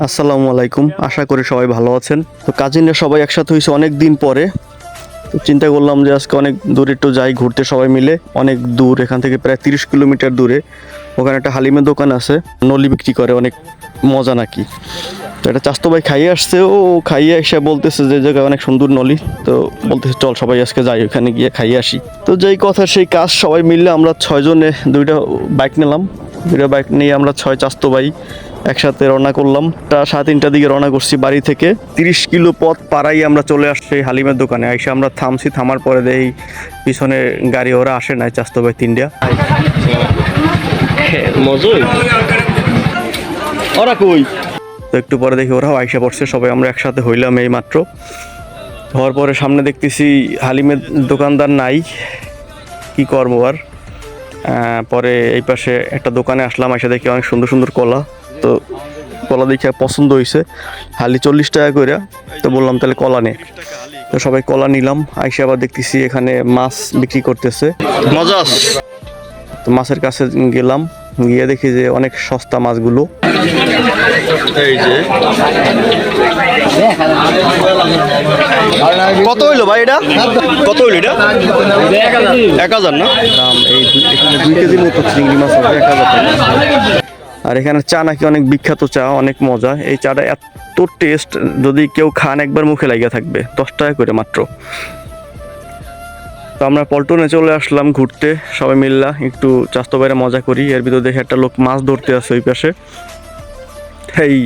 আসসালামু আলাইকুম। আশা করি সবাই ভালো আছেন। তো কাজিনরা সবাই একসাথে হয়েছে অনেক দিন পরে। তো চিন্তা করলাম যে আজকে অনেক দূরে একটু যাই ঘুরতে সবাই মিলে। অনেক দূর, এখান থেকে প্রায় তিরিশ কিলোমিটার দূরে। ওখানে একটা হালিমের দোকান আছে। নলি বিক্রি করে, অনেক মজা নাকি। তো এটা চাস্তো ভাই খাইয়ে আসছে। ও খাইয়ে এসে বলতেছে যে জায়গায় অনেক সুন্দর নলি। তো বলতেছে, চল সবাই আজকে যাই, ওখানে গিয়ে খাইয়ে আসি। তো যেই কথা, সেই কাজ সবাই মিললে আমরা ছয়জনে দুইটা বাইক নিলাম। দুইটা বাইক নিয়ে আমরা ছয় চাস্তো ভাই একসাথে রওনা করলাম। তা সাড়ে তিনটার দিকে রওনা করছি বাড়ি থেকে। তিরিশ কিলো পথ পাড়াই আমরা চলে আসছি হালিমের দোকানে। এসে আমরা থামছি থামার পরে দেখি পিছনে গাড়ি ওরা আসে নাই চাস্তো ভাই তিনটা। মজুই ওরা কই? তো একটু পরে দেখি ওরাও আইসা পড়ছে সবাই আমরা একসাথে হইলাম এই মাত্র হওয়ার পরে সামনে দেখতেছি হালিমের দোকানদার নাই। কি করব আর? পরে এই পাশে একটা দোকানে আসলাম এসে দেখি অনেক সুন্দর সুন্দর কলা। তো কলা দেখে পছন্দ হয়েছে হালি চল্লিশ টাকা করে তো বললাম তাহলে কলা নে। তো সবাই কলা নিলাম আইসে আবার দেখতেছি এখানে মাছ বিক্রি করতেছে। মজা তো মাছের কাছে গেলাম। গিয়ে দেখি যে অনেক সস্তা মাছগুলো। কত হইল ভাই এটা? কত হইল এটা? এক হাজার না? দাম, এই এখানে দুই কেজির মতো চিংড়ি মাছ হবে এক হাজার টাকা। আর এখানে চা নাকি অনেক বিখ্যাত চা, অনেক মজা। এই চাটা এত টেস্ট যদি কেউ খান একবার মুখে লাগিয়ে থাকবে, দশ টাকা করে মাত্র। তো আমরা পল্টনে চলে আসলাম ঘুরতে সবাই মিল্লা একটু চাস্ত বাইরে মজা করি এর ভিতর দেখে একটা লোক মাছ ধরতে আছে ওই পাশে এই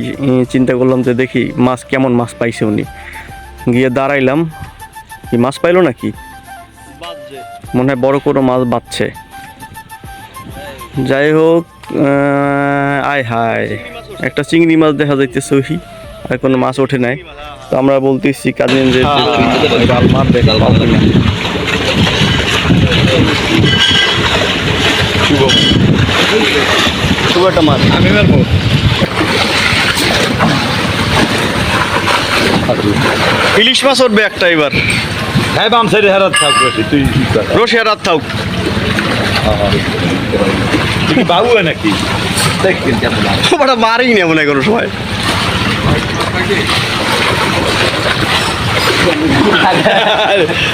চিন্তা করলাম যে দেখি মাছ কেমন মাছ পাইছে উনি গিয়ে দাঁড়াইলাম কি মাছ পাইলো নাকি মনে হয় বড় কোনো মাছ বাঁচছে যাই হোক আয় হায় একটা চিংড়ি মাছ দেখা যাইতেছে ওই আর কোনো মাছ ওঠে নাই তো আমরা বলতেছি কাজিন যে দেখ। শুভ শুভ একটা মাছ আমি মারবো ইলিশ মাছ উঠবে একটা এবার হ্যাঁ বাম সাইডে হারাত থাক রশি তুই কি কর? রসিয়া থাক তুই বাবু হয় নাকি। ওটা মারেই না মনে করো সবাই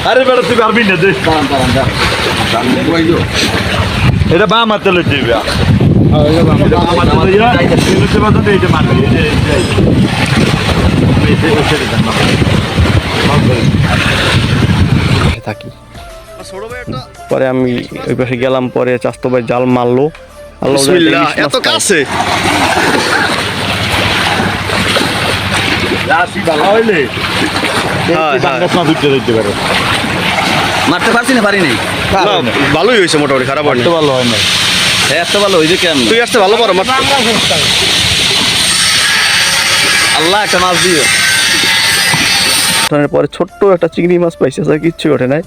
আরে বেটা তুই পারবি না দেখ এটা বাম হাতে লই দিবি এটা বাম হাতে। থাকি। পরে আমি ওই পাশে গেলাম পরে চাস্তো ভাই জাল মারলো। আল্লাহ এত কাছে? ভালো হইলে, হ্যাঁ, দিতে পারো। মারতে পারছি না পারি নাই। ভালোই হয়েছে মোটামুটি খারাপ হয়নি। ভালো হয় না এত ভালো হয়েছে কেমন তুই আসতে ভালো পারো আল্লাহ একটা মাছ দিও। পরে ছোট্ট একটা চিংড়ি মাছ পাইছে আর কিচ্ছু ওঠে নাই।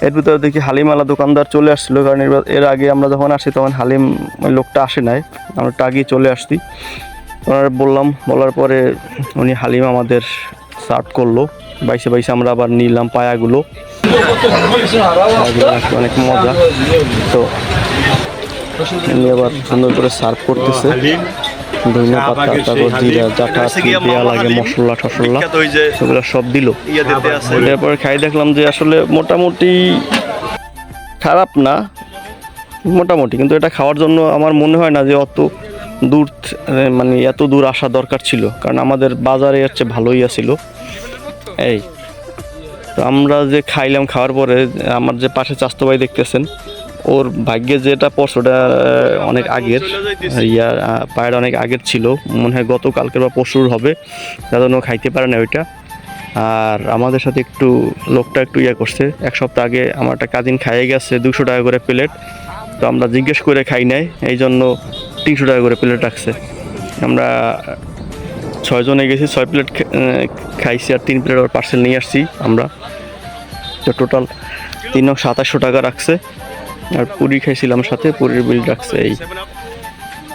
এর ভিতরে দেখি হালিমালা দোকানদার চলে আসছিল কারণ এর- এর আগে আমরা যখন আসি তখন হালিম ওই লোকটা আসে নাই। আমরা আগেই চলে আসছি। ওনার বললাম বলার পরে উনি হালিম আমাদের সার্ভ করল। বাইসে বাইসে আমরা আবার নিলাম পায়াগুলো। অনেক মজা। তো আবার সুন্দর করে সার্ভ করতেছে। ধনিয়া পাতা তারপর জিরা জাটা কি লাগে মশলা টসলা। সেগুলো সব দিল। এরপরে খাই দেখলাম যে আসলে মোটামুটি খারাপ না। মোটামুটি কিন্তু এটা খাওয়ার জন্য আমার মনে হয় না যে অত দূর মানে এত দূর আসা দরকার ছিল। কারণ আমাদের বাজারে হচ্ছে ভালোই আছিল। এই তো আমরা যে খাইলাম খাওয়ার পরে, আমার যে পাশে চাস্তো ভাই দেখতেছেন, ওর ভাগ্যে যেটা পড়ছে ওটা অনেক আগের ইয়ার পায়ের অনেক আগের ছিল, মনে হয় গত কালকের বা পরশুর হবে, যার জন্য খাইতে পারে না ওইটা। আর আমাদের সাথে একটু লোকটা একটু ইয়ে করছে, এক সপ্তাহ আগে আমার একটা কাজিন খাইয়ে গেছে দুশো টাকা করে প্লেট, তো আমরা জিজ্ঞেস করে খাই নাই, এই জন্য তিনশো টাকা করে প্লেট রাখছে। আমরা ছয়জনে গেছি, ছয় প্লেট খাইছি আর তিন প্লেট আবার পার্সেল নিয়ে আসছি আমরা। টোটাল তিন নং সাতাশশো টাকা রাখছে। আর পুরি খাইছিলাম সাথে, পুরীর বিল রাখছে এই।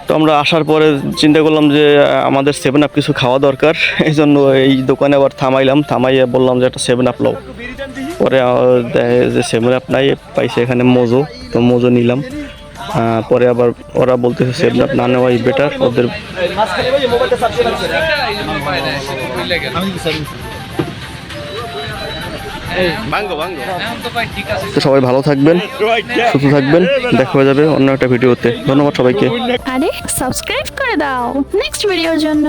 তো আমরা আসার পরে চিন্তা করলাম যে, আমাদের সেভেন আপ কিছু খাওয়া দরকার এই জন্য এই দোকানে আবার থামাইলাম। থামাইয়ে বললাম যে, একটা সেভেন আপ লও। পরে যে সেভেন আপ নাই, পাইছে এখানে মোজো, তো মোজো নিলাম। পরে আবার ওরা বলতেছে সেভনাপ না নেওয়াই বেটার ওদের তো সবাই ভালো থাকবেন সুস্থ থাকবেন দেখা হয়ে যাবে অন্য একটা ভিডিওতে। ধন্যবাদ সবাইকে। আরে সাবস্ক্রাইব করে দাও। নেক্সট ভিডিওর জন্য।